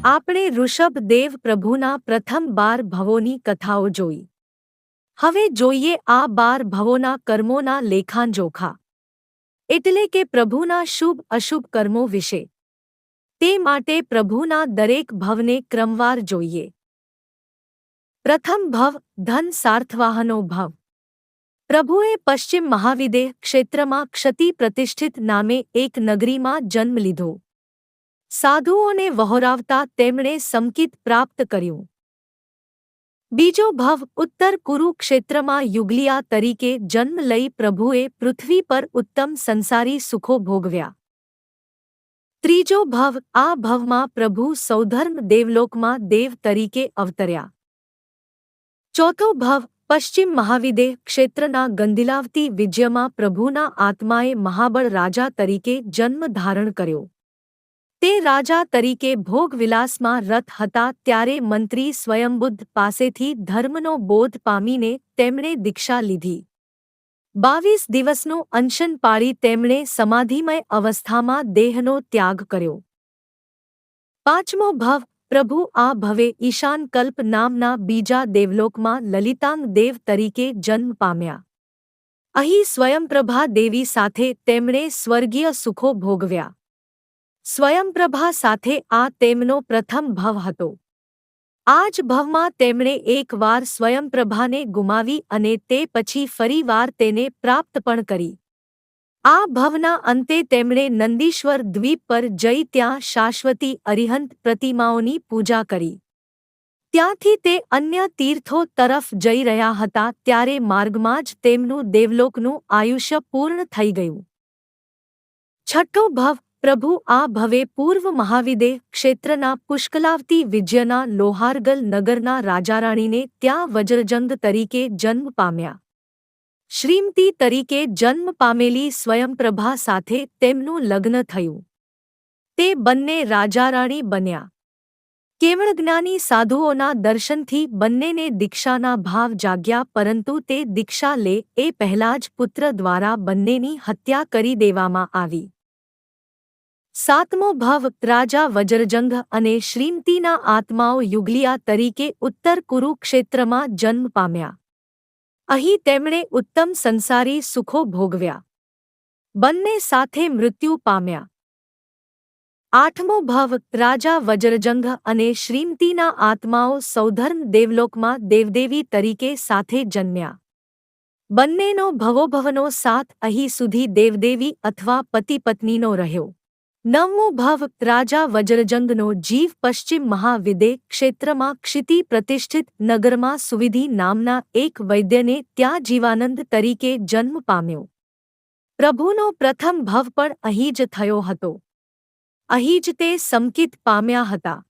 આપણે ઋષભદેવ પ્રભુના પ્રથમ બાર ભવોની કથાઓ જોઈ હવે જોઈએ આ બાર ભવોના કર્મોના લેખાંજોખા એટલે કે પ્રભુના શુભ અશુભ કર્મો વિશે તે માટે પ્રભુના દરેક ભવને ક્રમવાર જોઈએ પ્રથમ ભવ ધન સાર્થવાહનો ભવ પ્રભુએ પશ્ચિમ મહાવિદેહ ક્ષેત્રમાં ક્ષતિ પ્રતિષ્ઠિત નામે એક નગરીમાં જન્મ લીધો સાધુઓને વહોરાવતા તેમણે સમકિત પ્રાપ્ત કર્યું બીજો ભવ ઉત્તર કુરુક્ષેત્રમાં યુગલિયા તરીકે જન્મ લઈ પ્રભુએ પૃથ્વી પર ઉત્તમ સંસારી સુખો ભોગવ્યા ત્રીજો ભવ આ ભવમાં પ્રભુ સૌધર્મ દેવલોકમાં દેવ તરીકે અવતર્યા ચોથો ભવ પશ્ચિમ મહાવિદેહ ક્ષેત્રના ગંદિલાવતી વિજયમાં પ્રભુના આત્માએ મહાબળ રાજા તરીકે જન્મ ધારણ કર્યો તે રાજા તરીકે ભોગવિલાસમાં રથ હતા ત્યારે મંત્રી સ્વયંબુદ્ધ પાસેથી ધર્મનો બોધ પામીને તેમણે દીક્ષા લીધી બાવીસ દિવસનું અનશન પાળી તેમણે સમાધિમય અવસ્થામાં દેહનો ત્યાગ કર્યો પાંચમો ભવ પ્રભુ આ ભવે ઈશાન કલ્પ નામના બીજા દેવલોકમાં લલિતાંગ દેવ તરીકે જન્મ પામ્યા અહીં સ્વયંપ્રભા દેવી સાથે તેમણે સ્વર્ગીય સુખો ભોગવ્યા સ્વયંપ્રભા સાથે આ તેમનો પ્રથમ ભવ હતો. આ જ ભવમાં તેમણે એકવાર સ્વયંપ્રભાને ગુમાવી અને તે પછી ફરીવાર તેને પ્રાપ્ત પણ કરી. આ ભવના અંતે તેમણે નંદીશ્વર દ્વીપ પર જઈ ત્યાં શાશ્વતી અરિહંત પ્રતિમાઓની પૂજા કરી. ત્યાંથી તે અન્ય તીર્થો તરફ જઈ રહ્યા હતા ત્યારે માર્ગમાં જ તેમનું દેવલોકનું આયુષ્ય પૂર્ણ થઈ ગયું. છઠ્ઠો ભવ પ્રભુ, આ ભવે પૂર્વ મહાવિદેહ ક્ષેત્રના પુષ્કલાવતી વિજયના લોહારગલ નગરના રાજારાણીને ત્યાં વજ્રજંગ તરીકે જન્મ પામ્યા. શ્રીમતી તરીકે જન્મ પામેલી સ્વયંપ્રભા સાથે તેમનું લગ્ન થયું. તે બંને રાજારાણી બન્યા. કેવળ જ્ઞાની સાધુઓના દર્શનથી બંનેને દીક્ષાના ભાવ જાગ્યા, પરંતુ તે દીક્ષા લે એ પહેલાં જ પુત્ર દ્વારા બંનેની હત્યા કરી દેવામાં આવી. સાતમો ભાવ રાજા વજરજંગ અને શ્રીમતીના આત્માઓ યુગલિયા તરીકે ઉત્તર કુરુક્ષેત્રમાં જન્મ પામ્યા. અહીં તેમણે ઉત્તમ સંસારી સુખો ભોગવ્યા. બંને સાથે મૃત્યુ પામ્યા. આઠમો ભવ રાજા વજરજંગ અને શ્રીમતીના આત્માઓ સૌધર્મ દેવલોકમાં દેવદેવી તરીકે સાથે જન્મ્યા. બંનેનો ભવોભવનો સાથ અહીં સુધી દેવદેવી અથવા પતિ પત્નીનો રહ્યો. નવમો ભાવ રાજા વજ્રજંગનો જીવ પશ્ચિમ મહાવિદે ક્ષેત્રમાં ક્ષિતિ પ્રતિષ્ઠિત નગરમાં સુવિધિ નામના એક વૈદ્યને ત્યાં જીવાનંદ તરીકે જન્મ પામ્યો. પ્રભુનો પ્રથમ ભવ પણ અહીં જ થયો હતો. અહીં જ તે સમકિત પામ્યા હતા.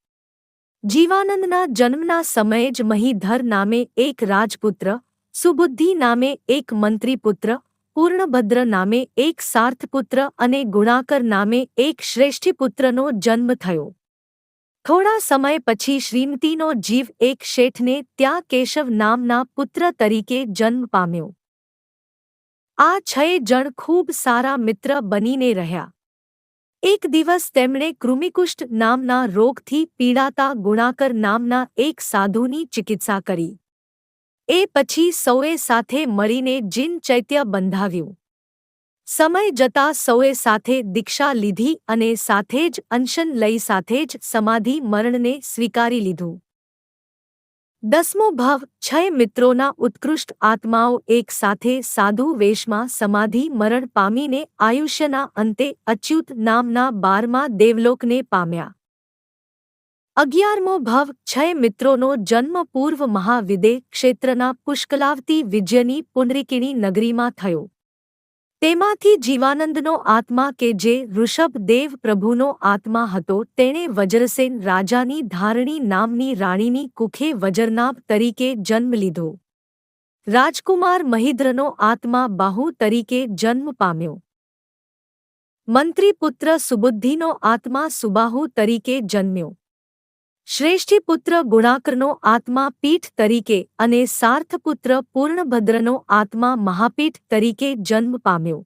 જીવાનંદના જન્મના સમયે જ મહીધર નામે એક રાજપુત્ર, સુબુદ્ધિ નામે એક મંત્રીપુત્ર પૂર્ણભદ્ર નામે એક સાર્થપુત્ર અને ગુણાકર નામે એક શ્રેષ્ઠીપુત્રનો જન્મ થયો. થોડા સમય પછી શ્રીમતીનો જીવ એક શેઠને ત્યાં કેશવ નામના પુત્ર તરીકે જન્મ પામ્યો. આ છ જણ ખૂબ સારા મિત્ર બનીને રહ્યા. એક દિવસ તેમણે કૃમિકુષ્ઠ નામના રોગથી પીડાતા ગુણાકર નામના એક સાધુની ચિકિત્સા કરી. એ પછી સૌએ સાથે મળીને જીન ચૈત્ય બંધાવ્યું. સમય જતા સૌએ સાથે દીક્ષા લીધી અને સાથે જ અનશન લઈ સાથે જ સમાધિ મરણને સ્વીકારી લીધું. દસમો ભાવ છ મિત્રોના ઉત્કૃષ્ટ આત્માઓ એક સાથે સાધુ વેશમાં સમાધિ મરણ પામીને આયુષ્યના અંતે અચ્યુત નામના બારમા દેવલોકને પામ્યા. અગિયારમો ભવ છ મિત્રોનો જન્મ પૂર્વ મહાવિદે ક્ષેત્રના પુષ્કલાવતી વિજયની પુનરિકિણી નગરીમાં થયો તેમાંથી જીવાનંદનો આત્મા કે જે ઋષભદેવ પ્રભુનો આત્મા હતો તેણે વજ્રસેન રાજાની ધારણી નામની રાણીની કુખે વજરનાભ તરીકે જન્મ લીધો રાજકુમાર મહિદ્રનો આત્મા બાહુ તરીકે જન્મ પામ્યો મંત્રીપુત્ર સુબુદ્ધિનો આત્મા સુબાહુ તરીકે જન્મ્યો શ્રેષ્ઠીપુત્ર ગુણાકરનો આત્મા પીઠ તરીકે અને સાર્થપુત્ર પૂર્ણભદ્રનો આત્મા મહાપીઠ તરીકે જન્મ પામ્યો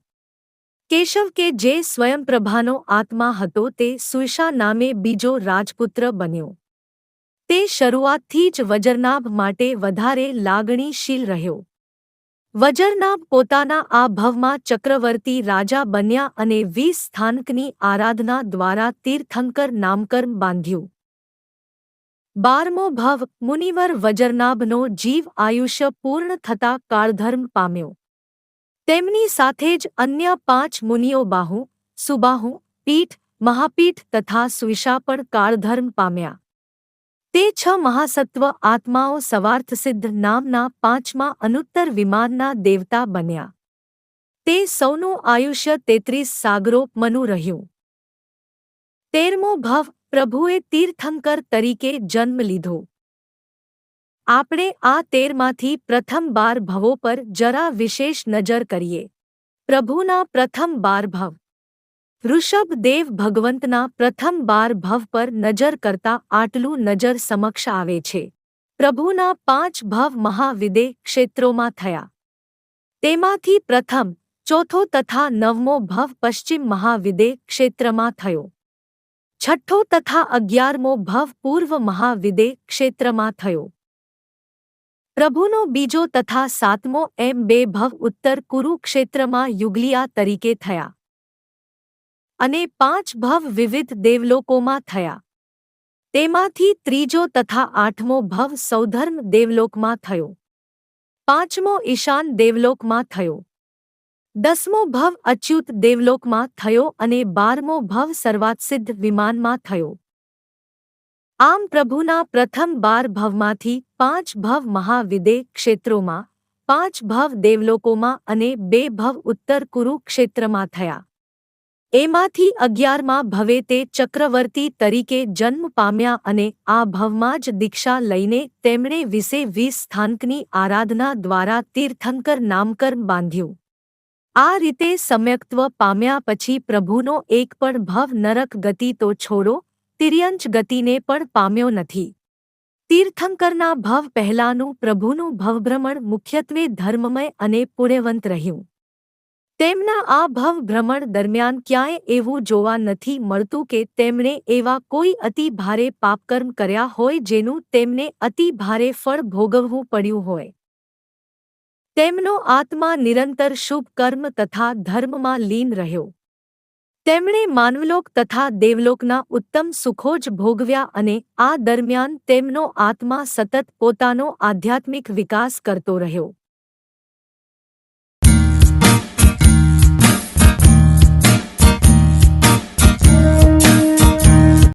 કેશવ કે જે સ્વયંપ્રભાનો આત્મા હતો તે સુઈશા નામે બીજો રાજપુત્ર બન્યો તે શરૂઆતથી જ વજરનાભ માટે વધારે લાગણીશીલ રહ્યો વજરનાભ પોતાના આ ભવમાં ચક્રવર્તી રાજા બન્યા અને વીસ સ્થાનકની આરાધના દ્વારા તીર્થંકર નામકર્મ બાંધ્યું બારમો ભવ, મુનિવર વજરનાભનો જીવ આયુષ્ય પૂર્ણ થતા કાળધર્મ પામ્યો. તેમની સાથે જ અન્ય પાંચ મુનિઓ બાહુ, સુબાહુ, પીઠ, મહાપીઠ તથા સુઈશા પણ કાળધર્મ પામ્યા. તે છ મહાસત્વ આત્માઓ સવાર્થસિદ્ધ નામના પાંચમા અનુત્તર વિમાનના દેવતા બન્યા. તે સૌનું આયુષ્ય તેત્રીસ સાગરો મનુ રહ્યું. તેરમો ભવ પ્રભુએ તીર્થંકર તરીકે જન્મ લીધો આપણે આ તેરમાંથી પ્રથમ બાર ભવો પર જરા વિશેષ નજર કરીએ પ્રભુના પ્રથમ બાર ભવ ઋષભ દેવ ભગવંતના પ્રથમ બાર ભવ પર નજર કરતા આટલું નજર સમક્ષ આવે છે પ્રભુના પાંચ ભવ મહાવિદે ક્ષેત્રોમાં થયા તેમાંથી પ્રથમ ચોથો તથા નવમો ભવ પશ્ચિમ મહાવિદે ક્ષેત્રમાં થયો છઠ્ઠો તથા અગિયારમો ભવ પૂર્વ મહાવિદે ક્ષેત્રમાં થયો. પ્રભુનો બીજો તથા સાતમો એમ બે ભવ ઉત્તર કુરુક્ષેત્રમાં યુગલિયા તરીકે થયા. અને પાંચ ભવ વિવિધ દેવલોકોમાં થયા. તેમાંથી ત્રીજો તથા આઠમો ભવ સૌધર્મ દેવલોકમાં થયો. પાંચમો ઈશાન દેવલોકમાં થયો. દસમો ભવ અચ્યુત દેવલોકમાં થયો અને બારમો ભવ સર્વાત્સિદ્ધ વિમાનમાં થયો આમ પ્રભુના પ્રથમ બાર ભવમાંથી પાંચ ભવ મહાવિદે ક્ષેત્રોમાં પાંચ ભવ દેવલોકોમાં અને બે ભવ ઉત્તર કુરુક્ષેત્રમાં થયા એમાંથી અગિયારમાં ભવે તે ચક્રવર્તી તરીકે જન્મ પામ્યા અને આ ભવમાં જ દીક્ષા લઈને તેમણે વિશે વીસ સ્થાનકની આરાધના દ્વારા તીર્થંકર નામકર્મ બાંધ્યું આ રીતે સમ્યક્ત્વ પામ્યા પછી પ્રભુનો એક પણ ભવ નરક ગતિ તો છોડો, તિર્યંચ ગતિને પણ પામ્યો નથી. તીર્થંકરના ભવ પહેલાનું પ્રભુનું ભવભ્રમણ મુખ્યત્વે ધર્મમય અને પુણ્યવંત રહ્યું. તેમના આ ભવ ભ્રમણ દરમિયાન ક્યાંય એવું જોવા નથી મળતું કે તેમણે એવા કોઈ અતિ ભારે પાપકર્મ કર્યા હોય જેનું તેમને અતિ ભારે ફળ ભોગવવું પડ્યું હોય. તેમનો આત્મા નિરંતર શુભ કર્મ તથા ધર્મમાં લીન રહ્યો. તેમણે માનવલોક તથા દેવલોકના ઉત્તમ સુખો જ ભોગવ્યા અને આ દરમિયાન તેમનો આત્મા સતત પોતાનો આધ્યાત્મિક વિકાસ કરતો રહ્યો.